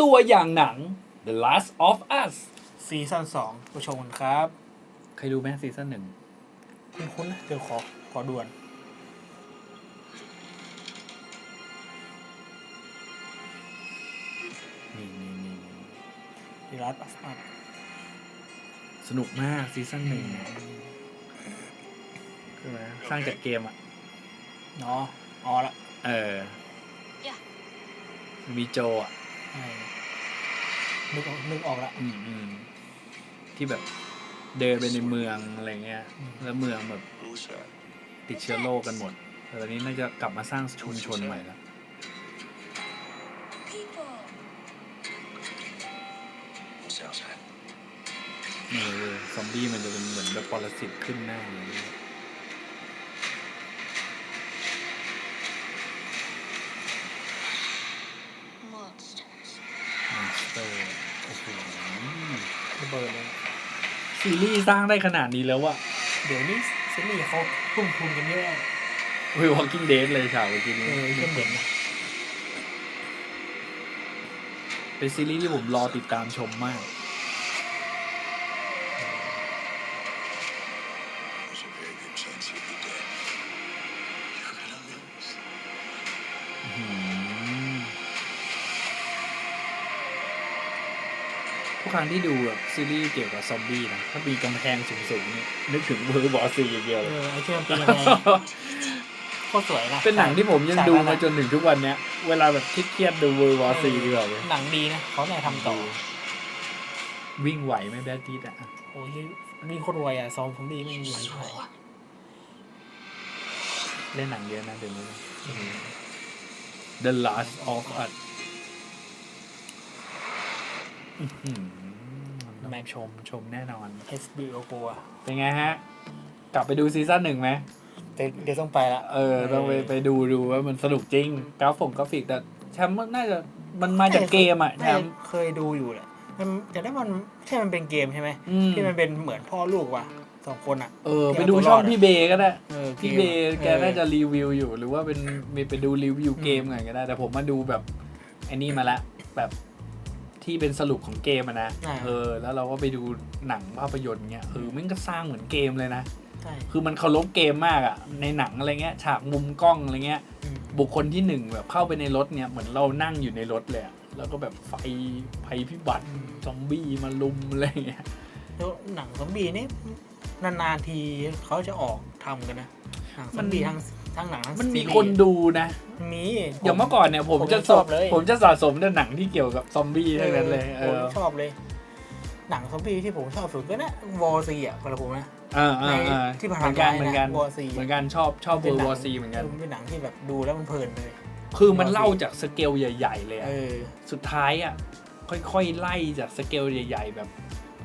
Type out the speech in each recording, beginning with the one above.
ตัวอย่างหนัง The Last of Us ซีซั่นสองผู้ชมกันครับเคยดูไหมซีซั่นหนึ่งคุณคุ้นๆนะเดี๋ยวขอขอด่วน นี่นี่นี่ดีรัสอัฟอัพสนุกมากซีซั่นหนึ่งใช่ไหมสร้างจากเกมอะ เนาะอ๋อละ เออมีโจอะใช่ นึกออกนึกออกละ อืมอืมที่แบบเดินไปในเมืองอะไรเงี้ย อืม แล้วเมืองแบบติดเชื้อโรคกันหมด แต่ตอนนี้น่าจะกลับมาสร้างชุมชนใหม่แล้ว People. 小山，นี่เลยซอมบี้มันจะเป็นเหมือนแบบปรสิตขึ้นหน้าอย่างเงี้ย Monsters. มอนสเตอร์โอ้โห ระ เบิดเลยซีรีส์สร้างได้ขนาดนี้แล้วอะเดี๋ยวนี้ซีรีส์เขาทุ่มทุนกันเยอะเฮ้ย Walking Dead เลยฉากเมื่อกี้นี้เออก็เหมือนนะเป็นซีรีส์ที่ผมรอติดตามชมมาก ทุกครั้งที่ดูแบบซีรีส์เกี่ยวกับซอมบี้นะ ถ้ามีกำแพงสูงๆนี่นึกถึงเวอร์บอซีอย่างเดียวเอเลยอไอ้เชื่อมเป็นยังไงโคตรสวยนะเป็นหนังที่ผมยังฉกดูนั้นมาน่ะจนถึงทุกวันเนี้ย เวลาแบบเครียดๆดูเวอร์บอซีดีกว่าเลยหนังดีนะเขาไหนทำต่อวิ่งไหวไหมแบดดิดอะโอ้ยวิ่งโคตรไวอะซอมผมดีไม่มีเท่าไหร่เล่นหนังเยอะนะเดี๋ยวนี้ The Last of Us อื้อหือ แม่งชมชมแน่นอนเอสบีโอกัวเป็นไงฮะ กลับไปดูซีซั่นหนึ่งไหมเดี๋ยวเดี๋ยวต้องไปละ เออ ต้องไปไปดูดูว่ามันสนุกจริงกราฟงกราฟิกแต่แชมป์น่าจะมันมาจากเกมอะแชน่ามป์เคยดูอยู่แหละมันจะได้มันใช่มันเป็นเกมใช่ไหมอืมที่มันเป็นเหมือนพ่อลูกว่ะสองคนอะเออที่ไปเอาดูตัวรอดช่องอะพี่เบย์ก็ได้เออพี่กมเบย์แกออน่าจะรีวิวอยู่ หรือว่าเป็นมีไปดูรีวิวเกมไงก็ได้ แต่ผมมาดูแบบไอ้นี่มาละแบบ ที่เป็นสรุปของเกมอะนะอ่า เออ แล้วเราก็ไปดูหนังภาพยนตร์เงี้ยเออมันก็สร้างเหมือนเกมเลยนะ ใช่คือมันเคารพเกมมากอะในหนังอะไรเงี้ยฉากมุมกล้องอะไรเงี้ย อืมบุคคลที่หนึ่งแบบเข้าไปในรถเนี่ยเหมือนเรานั่งอยู่ในรถเลยอะแล้วก็แบบไฟภัยพิบัติซอมบี้มาลุมอะไรเงี้ยแล้วหนังซอมบี้นี่นานๆทีเขาจะออกทำกันนะ หนังซอมบี้ทั้งทั้งหนังทั้งมันมีซีรีส์คนดูนะ มีอย่างเมื่อก่อนเนี่ย ผมผมจะยังชอบเลยผมจะสะสมแต่หนังที่เกี่ยวกับซอมบี้ทั้งนั้นเลยเอผมอชอบเลย หนังซอมบี้ที่ผมชอบสุดก็นะวอร์ซีอะสำหรับผมนะ อ่าในอ่าอ่าที่ผ่านเหมือนกันมาเหมือนกันวอร์ซีเหมือนกันชอบชอบเวอร์วอร์ซีเหมือนกัน เป็นหนังที่แบบดูแล้วมันเพลินเลย คือมันเล่าจากสเกลใหญ่ ๆ เลยอะเออ สุดท้ายอะค่อยๆไล่จากสเกลใหญ่ ๆ แบบ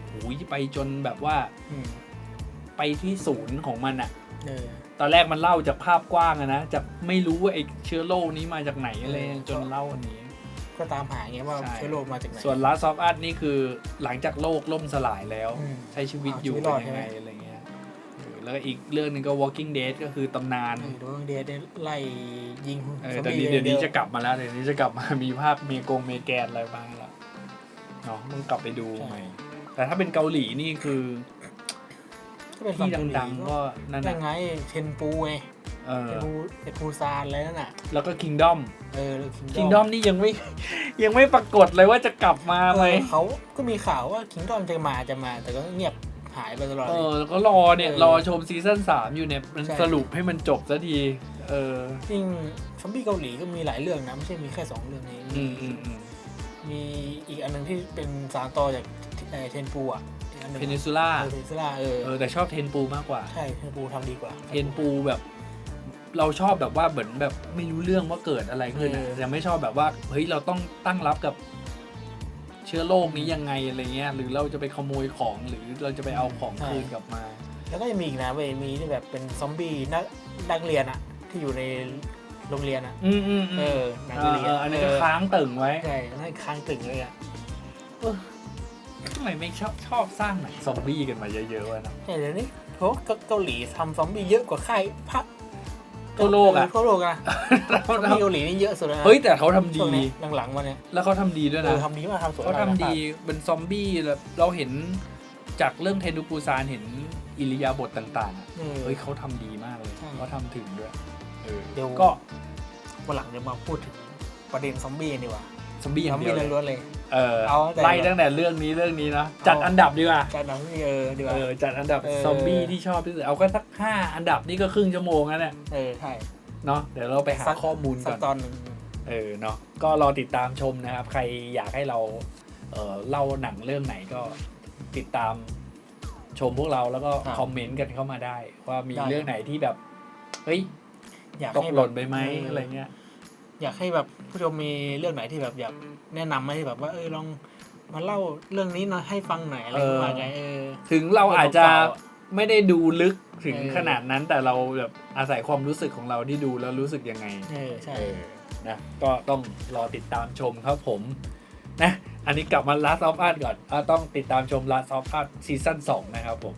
หูยไปจนแบบว่าอืมไปที่ศูนย์ของมันอะ เออ ตอนแรกมันเล่าจากภาพกว้างอะนะจากไม่รู้ว่าไอ้เชื้อโรคนี้มาจากไหนอะไรเออจนเล่าอันนี้ ก็ตามหาไงว่าใช่ เชื้อโรคมาจากไหน ส่วน Last of Us นี่คือหลังจากโลกล่มสลายแล้ว อืมใช้ชีวิตอ่าอยู่ชีวิตเป็รอดนยังไงใช่ไหม อะไรเงี้ยเออแล้วก็อีกเรื่องหนึงก็ Walking Dead ก็คือตำนานเออโดนเดทเนี่ยไล่ยิงเออซอมแต่บี้นี้เดี๋ยวนี้ดีจะกลับมาแล้วเดี๋ยวนี้จะกลับมา มีภาพเมกงเมแกนอะไรบ้างแล้วเนาะต้องกลับไปดูใหม่ แต่ถ้าเป็นเกาหลีนี่คือ ก็เป็นที่ฝั่เกาหลีดังๆก็นั่นยันะงไงเทนปูไงเออเทนปูเทนปูซานอะไรนั่นน่ะแล้วก็ Kingdom เออคิงดอมนี่ยังไม่ ยังไม่ปรากฏเลยว่าจะกลับมาไหมเออเขาก็มีข่าวว่าคิงดอมจะมาจะมา แต่ก็เงียบหายไปตลอดเอเลย อแล้วก็รอเนี่ย เออรอชมซีซั่นสามอยู่เนี่ย มันใช่ สรุปให้มันจบสักที เออจริงซอมบี้เกาหลีก็มีหลายเรื่องนะ ไม่ใช่มีแค่สองเรื่องนี้ อืมอืมอืมมีอีกอันหนึงที่เป็นสารต่อจากเอ่อเทนปูอะ อีกอันหนึงเพนิซูล่าเออเพนินซูล่าเออเออแต่ชอบเทนปูมากกว่า ใช่เทนปูทำดีกว่า เทนปูแบบเราชอบแบบว่าเหมือนแบบไม่รู้เรื่องว่าเกิดอะไรขึ้นอะเออแต่ไม่ชอบแบบว่าเฮ้ยเราต้องตั้งรับกับเชื้อโรคนี้ยังไงอะไรเงี้ย หรือเราจะไปขโมยของหรือเราจะไปเอาของคืนกลับมา แล้วก็ยังมีอีกนะเว้ยมีที่แบบเป็นซอมบี้นักนักเรียนอะที่อยู่ในโรงเรียนอะอืมอืมอืมเออหนังเอเกาอหลีเอออันนี้ก็ค้างตึงไว้ใช่นั่นค้างตึงเลยอะ ทำไมไม่ชอบชอบสร้างหนังซอมบี้กันมาเยอะๆวะนะใช่เดี๋ยวนี้เพราะว่าเกาหลีทำซอมบี้เยอะกว่าค่ายภาคทั่วโลกอะทั่วโลกอะซอมบี้เกาหลีนี่เยอะสุดแล้วนะเฮ้ยแต่เขาทำช่วดีงนี้หลังๆมาเนี่ยแล้วเขาทำดีด้วยเอนะอทำดีมากทำสวยเขามกทำดีนะครับเป็นซอมบี้แล้วเราเห็นจากเรื่องเทนูปูซานเห็นอิริยาบถต่างๆอะเออเฮ้ยเขาทำดีมากเลยใช่เขาทำถึงด้วยเออเดี๋ยวก็วันหลังจะมาพูดถึงประเด็นซอมบี้ดีกว่าซอมบี้อซอย่างมเดียบี้วเลยล้วนๆเลย เออเอาแต่ ไล่ตั้งแต่เรื่องนี้เรื่องนี้เนาะจัดอันดับดีกว่าจากหนังนี่เออดีกว่า เออจัดอันดับเออ ซอมบี้ที่ชอบที่สุดเอาก็สักห้าอันดับนี่ก็ครึ่งชั่วโมงแล้วเนี่ยเออใช่เนาะเดี๋ยวเราไปหาสักข้อมูลสัก่กอน ตอนหนึ่ง เออเนาะก็รอติดตามชมนะครับ ใครอยากให้เราเออเล่าหนังเรื่องไหนก็ติดตามชมพวกเราแล้วก็คอมเมนต์กันเข้ามาได้ ว่ามีเรื่องไหนที่แบบ เฮ้ยอยากตกให้หแบบล่นไปไหมอะไรเงี้ย อยากให้แบบผู้ชมมีเรื่องไหนที่แบบอยากแนะนำไหมที่แบบว่าเออลองมาเล่าเรื่องนี้หน่อยให้ฟังหน่อยอะไรประมาณไงเออ ถึงเราอาจจะเก่าไม่ได้ดูลึกถึงเออ ขนาดนั้นแต่เราแบบอาศัยความรู้สึกของเราที่ดูแล้วรู้สึกยังไง เออใช่ เออนะก็ต้องรอติดตามชมครับผมนะอันนี้กลับมา Last of Us ก่อนอะต้องติดตามชม Last of Us ซีซั่น2นะครับผม